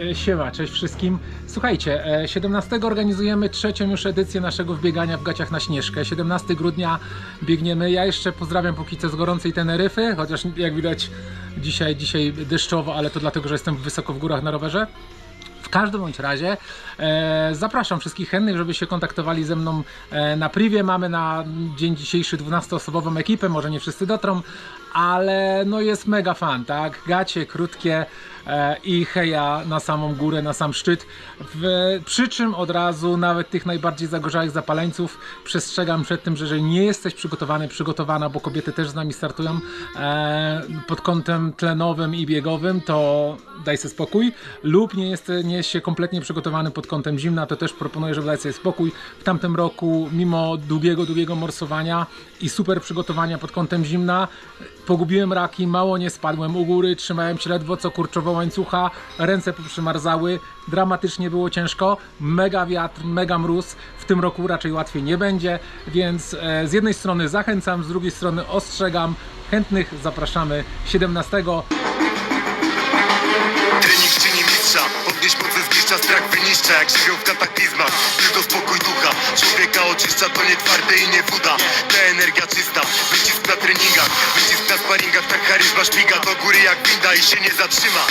E, Siema, cześć wszystkim. Słuchajcie, e, 17 organizujemy trzecią już edycję naszego wbiegania w gaciach na Śnieżkę. 17 grudnia biegniemy. Ja jeszcze pozdrawiam póki co z gorącej Teneryfy, chociaż jak widać dzisiaj, dzisiaj deszczowo, ale to dlatego, że jestem wysoko w górach na rowerze. Każdym bądź razie e, zapraszam wszystkich chętnych, żeby się kontaktowali ze mną e, na privie. Mamy na dzień dzisiejszy 12-osobową ekipę, może nie wszyscy dotrą, ale no jest mega fan, tak? Gacie krótkie e, i heja na samą górę, na sam szczyt. W, przy czym od razu nawet tych najbardziej zagorzałych zapaleńców przestrzegam przed tym, że jeżeli nie jesteś przygotowany, przygotowana, bo kobiety też z nami startują e, pod kątem tlenowym i biegowym, to daj sobie spokój. Lub nie jest, nie jest się kompletnie przygotowany pod kątem zimna, to też proponuję, żeby dać sobie spokój. W tamtym roku, mimo długiego, długiego morsowania i super przygotowania pod kątem zimna, pogubiłem raki, mało nie spadłem u góry, trzymałem się ledwo co kurczowo łańcucha, ręce poprzymarzały, dramatycznie było ciężko, mega wiatr, mega mróz, w tym roku raczej łatwiej nie będzie, więc e, z jednej strony zachęcam, z drugiej strony ostrzegam, chętnych zapraszamy 17 Trening czyni mistrza Zniszcza, strach wyniszcza Jak żywioł w kataklizmach. Tylko spokój ducha. Człowieka oczyszcza, to nie twarde i nie woda Ta energia czysta. Wycisk na treningach. Wycisk na sparingach Tak charyzma szpiga. Do góry jak winda i się nie zatrzyma